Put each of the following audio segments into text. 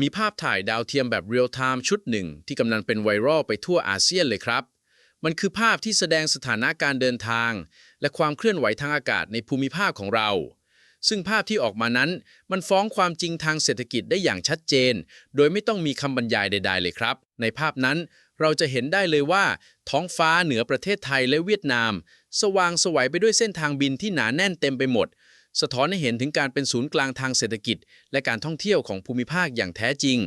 มีภาพถ่ายดาวเทียมแบบเรียลไทม์ชุดหนึ่ง ที่กำลังเป็นไวรัลไปทั่วอาเซียนเลยครับ มันคือภาพที่แสดงสถานะการเดินทาง และความเคลื่อนไหวทางอากาศในภูมิภาคของเรา ซึ่งภาพที่ออกมานั้น มันฟ้องความจริงทางเศรษฐกิจได้อย่างชัดเจน โดยไม่ต้องมีคำบรรยายใด ๆ เลยครับ ในภาพนั้นเราจะเห็นได้เลยว่า ท้องฟ้าเหนือประเทศไทยและเวียดนาม สว่างสวัยไปด้วยเส้นทางบินที่หนาแน่นเต็มไปหมด สะท้อนให้เห็นถึงการเป็นศูนย์กลางทางเศรษฐกิจ และการท่องเที่ยวของภูมิภาคอย่างแท้จริง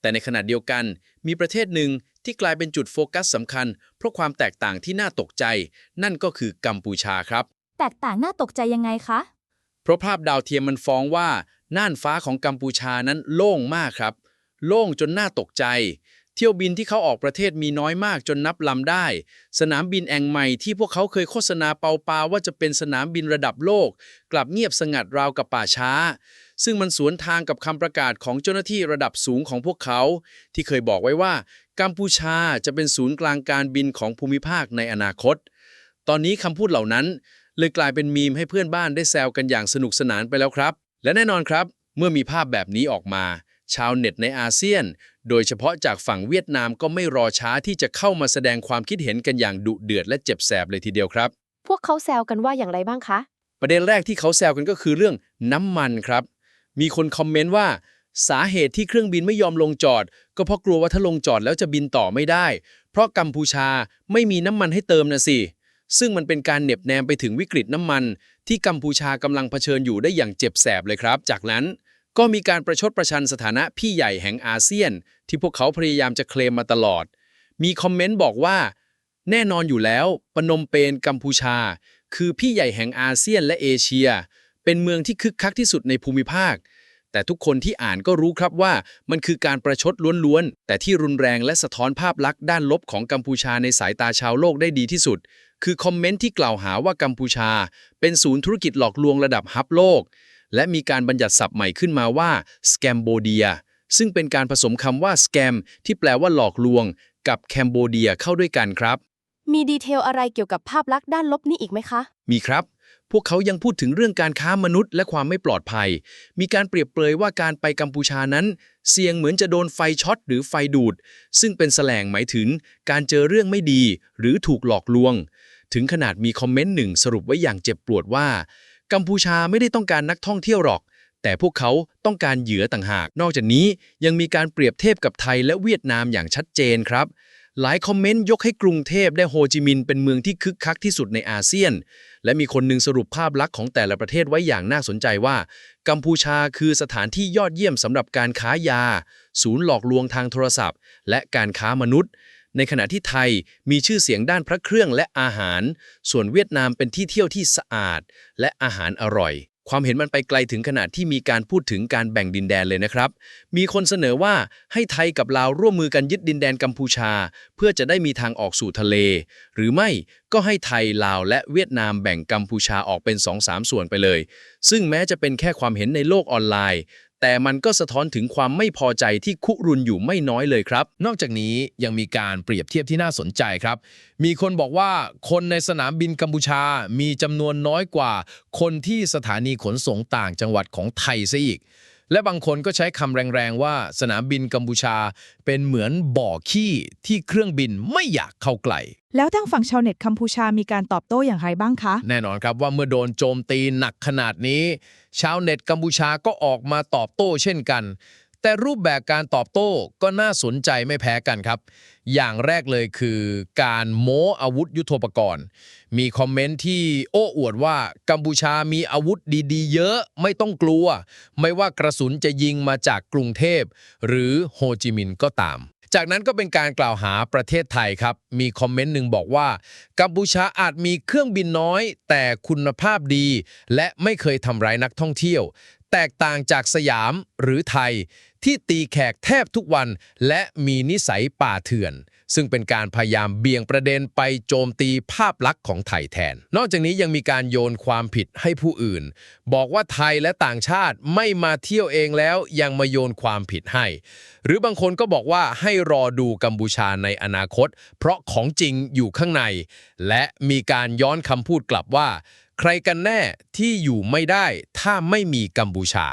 แต่ในขณะเดียวกัน มีประเทศหนึ่งที่กลายเป็นจุดโฟกัสสำคัญ เพราะความแตกต่างที่น่าตกใจ นั่นก็คือกัมพูชาครับ แตกต่างน่าตกใจยังไงคะ เพราะภาพดาวเทียมมันฟ้องว่าน่านฟ้าของกัมพูชานั้นโล่งมากครับ โล่งจนน่าตกใจ เที่ยวบินที่เขาออกประเทศมีน้อยมากจนนับลำได้ สนามบินแองใหม่ที่พวกเขาเคยโฆษณาเปาปาว่าจะเป็นสนามบินระดับโลก กลับเงียบสงัดราวกับป่าช้า ซึ่งมันสวนทางกับคำประกาศของเจ้าหน้าที่ระดับสูงของพวกเขา ที่เคยบอกไว้ว่า กัมพูชาจะเป็นศูนย์กลางการบินของภูมิภาคในอนาคต ตอนนี้คำพูดเหล่านั้น เลยกลายเป็นมีมให้เพื่อนบ้านได้แซวกันอย่างสนุกสนานไปแล้วครับ และแน่นอนครับ เมื่อมีภาพแบบนี้ออกมา ชาวเน็ตในอาเซียน โดยเฉพาะจากฝั่งเวียดนามก็ไม่รอช้าที่จะเข้ามาแสดงความคิดเห็นกันอย่างดุเดือดและเจ็บแสบเลยทีเดียวครับ พวกเขาแซวกันว่าอย่างไรบ้างคะ ประเด็นแรกที่เขาแซวกันก็คือเรื่องน้ำมันครับ มีคนคอมเมนต์ว่า สาเหตุที่เครื่องบินไม่ยอมลงจอด ก็เพราะกลัวว่าถ้าลงจอดแล้วจะบินต่อไม่ได้ เพราะกัมพูชาไม่มีน้ำมันให้เติมนะสิซึ่งมันเป็นการเหน็บแนมไปถึงวิกฤตน้ำมัน ที่กัมพูชากำลังเผชิญอยู่ได้อย่างเจ็บแสบเลยครับ จากนั้น ก็มีการประชดประชันสถานะพี่ใหญ่แห่งอาเซียน ที่พวกเขาพยายามจะเคลมมาตลอด มีคอมเมนต์บอกว่า แน่นอนอยู่แล้วปนมเปญกัมพูชา คือพี่ใหญ่แห่งอาเซียนและเอเชีย เป็นเมืองที่คึกคักที่สุดในภูมิภาค แต่ทุกคนที่อ่านก็รู้ครับว่ามันคือการประชดล้วนๆ แต่ที่รุนแรงและสะท้อนภาพลักษณ์ด้านลบของกัมพูชาในสายตาชาวโลกได้ดีที่สุด คือคอมเมนต์ที่กล่าวหาว่ากัมพูชา เป็นศูนย์ธุรกิจหลอกลวงระดับฮับโลก และมีการบัญญัติศัพท์ใหม่ขึ้นมาว่า Scambodia ซึ่งเป็นการผสมคำว่า scam ที่แปลว่าหลอกลวง กับ Cambodia เข้าด้วยกันครับ มีดีเทลอะไรเกี่ยวกับภาพลักษณ์ด้านลบนี้อีกไหมคะ มีครับ พวกเขายังพูดถึงเรื่องการค้ามนุษย์และความไม่ปลอดภัย มีการเปรียบเปรยว่าการไปกัมพูชานั้น เสี่ยงเหมือนจะโดนไฟช็อตหรือไฟดูด ซึ่งเป็นแสลงหมายถึง การเจอเรื่องไม่ดี หรือถูกหลอกลวง ถึงขนาดมีคอมเมนต์หนึ่งสรุปไว้อย่างเจ็บปวดว่า กัมพูชาไม่ได้ต้องการนักท่องเที่ยวหรอก แต่พวกเขาต้องการเหยื่อต่างหาก นอกจากนี้ยังมีการเปรียบเทียบกับไทยและเวียดนามอย่างชัดเจนครับ หลายคอมเมนต์ยกให้กรุงเทพและโฮจิมินห์เป็นเมืองที่คึกคักที่สุดในอาเซียน และมีคนหนึ่งสรุปภาพลักษณ์ของแต่ละประเทศไว้อย่างน่าสนใจว่า กัมพูชาคือสถานที่ยอดเยี่ยมสำหรับการค้ายา ศูนย์หลอกลวงทางโทรศัพท์ และการค้ามนุษย์ ในขณะที่ไทยมีชื่อเสียงด้านพระเครื่องและอาหาร ส่วนเวียดนามเป็นที่เที่ยวที่สะอาด และอาหารอร่อย ความเห็นมันไปไกลถึงขนาดที่มีการพูดถึงการแบ่งดินแดนเลยนะครับ มีคนเสนอว่าให้ไทยกับลาวร่วมมือกันยึดดินแดนกัมพูชา เพื่อจะได้มีทางออกสู่ทะเล หรือไม่ก็ให้ไทยลาวและเวียดนามแบ่งกัมพูชาออกเป็น2-3ส่วนไปเลย ซึ่งแม้จะเป็นแค่ความเห็นในโลกออนไลน์ แต่มันก็สะท้อนถึงความไม่พอใจที่คุรุนอยู่ไม่น้อยเลยครับ นอกจากนี้ยังมีการเปรียบเทียบที่น่าสนใจครับ มีคนบอกว่าคนในสนามบินกัมพูชา มีจำนวนน้อยกว่า คนที่สถานีขนส่งต่างจังหวัดของไทยซะอีก และบางคนก็ใช้คำแรงๆว่าสนามบินกัมพูชา เป็นเหมือนบ่อขี้ที่เครื่องบินไม่อยากเข้าใกล้แล้วทางฝั่งชาวเน็ตกัมพูชามีการตอบโต้อย่างไรบ้างคะ แน่นอนครับว่าเมื่อโดนโจมตีหนักขนาดนี้ ชาวเน็ตกัมพูชาก็ออกมาตอบโต้เช่นกัน แต่รูปแบบการตอบโต้ก็น่าสนใจไม่แพ้กันครับ อย่างแรกเลยคือการโม้อาวุธยุโทโธปกรณ์ มีคอมเมนต์ที่โอ้อวดว่ากัมพูชามีอาวุธดีๆ เยอะไม่ต้องกลัว ไม่ว่ากระสุนจะยิงมาจากกรุงเทพ หรือโฮจิมินห์ก็ตามจากนั้นก็เป็นการกล่าวหาประเทศไทยครับ มีคอมเมนต์หนึ่งบอกว่ากัมพูชาอาจมีเครื่องบินน้อย แต่คุณภาพดี และไม่เคยทำร้ายนักท่องเที่ยว แตกต่างจากสยามหรือไทยที่ตีแขกแทบทุกวันและมีนิสัยป่าเถื่อน ซึ่งเป็นการพยายามเบี่ยงประเด็นไปโจมตีภาพลักษณ์ของไทยแทน นอกจากนี้ยังมีการโยนความผิดให้ผู้อื่น บอกว่าไทยและต่างชาติไม่มาเที่ยวเองแล้วยังมาโยนความผิดให้ หรือบางคนก็บอกว่าให้รอดูกัมพูชาในอนาคต เพราะของจริงอยู่ข้างใน และมีการย้อนคำพูดกลับว่า ใครกันแน่ที่อยู่ไม่ได้ถ้าไม่มีกัมพูชา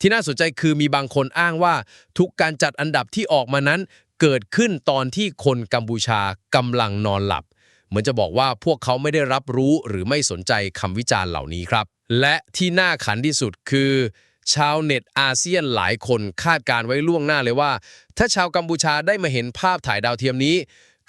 ที่น่าสนใจคือมีบางคนอ้างว่าทุกการจัดอันดับที่ออกมานั้น เกิดขึ้นตอนที่คนกัมพูชากำลังนอนหลับ เหมือนจะบอกว่าพวกเขาไม่ได้รับรู้หรือไม่สนใจคำวิจารณ์เหล่านี้ครับ และที่น่าขันที่สุดคือ ชาวเน็ตอาเซียนหลายคนคาดการไว้ล่วงหน้าเลยว่า ถ้าชาวกัมพูชาได้มาเห็นภาพถ่ายดาวเทียมนี้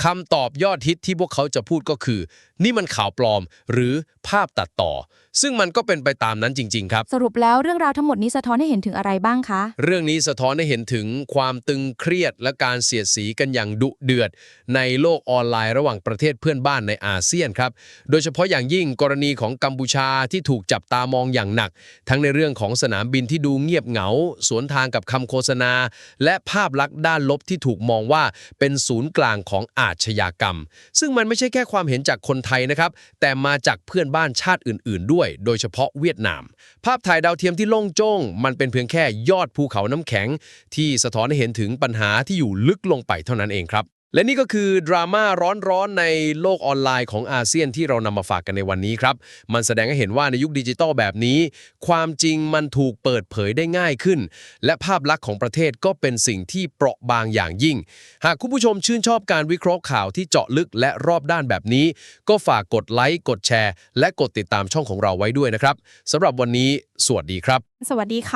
คำตอบยอดฮิตที่พวกเขาจะพูดก็คือ นี่มันข่าวปลอมหรือภาพตัดต่อ ซึ่งมันก็เป็นไปตามนั้นจริง ๆ ครับ สรุปแล้วเรื่องราวทั้งหมดนี้สะท้อนให้เห็นถึงอะไรบ้างคะ เรื่องนี้สะท้อนให้เห็นถึงความตึงเครียดและการเสียดสีกันอย่างดุเดือด ในโลกออนไลน์ระหว่างประเทศเพื่อนบ้านในอาเซียนครับ โดยเฉพาะอย่างยิ่งกรณีของกัมพูชาที่ถูกจับตามองอย่างหนัก ทั้งในเรื่องของสนามบินที่ดูเงียบเหงา สวนทางกับคำโฆษณา และภาพลักษณ์ด้านลบที่ถูกมองว่าเป็นศูนย์กลางของอาชญากรรม ซึ่งมันไม่ใช่แค่ความเห็นจากคนไทยนะครับ แต่มาจากเพื่อนบ้านชาติอื่น ๆ ด้วย โดยเฉพาะเวียดนาม ภาพถ่ายดาวเทียมที่โล่งโจ้ง มันเป็นเพียงแค่ยอดภูเขาน้ำแข็ง ที่สะท้อนให้เห็นถึงปัญหาที่อยู่ลึกลงไปเท่านั้นเองครับ และนี่ก็คือดราม่าร้อนๆในโลกออนไลน์ของอาเซียนที่เรานำมาฝากกันในวันนี้ครับ มันแสดงให้เห็นว่าในยุคดิจิตอลแบบนี้ ความจริงมันถูกเปิดเผยได้ง่ายขึ้น และภาพลักษณ์ของประเทศก็เป็นสิ่งที่เปราะบางอย่างยิ่ง หากคุณผู้ชมชื่นชอบการวิเคราะห์ข่าวที่เจาะลึกและรอบด้านแบบนี้ ก็ฝากกดไลค์กดแชร์ และกดติดตามช่องของเราไว้ด้วยนะครับสำหรับวันนี้ สวัสดีครับ สวัสดีค่ะ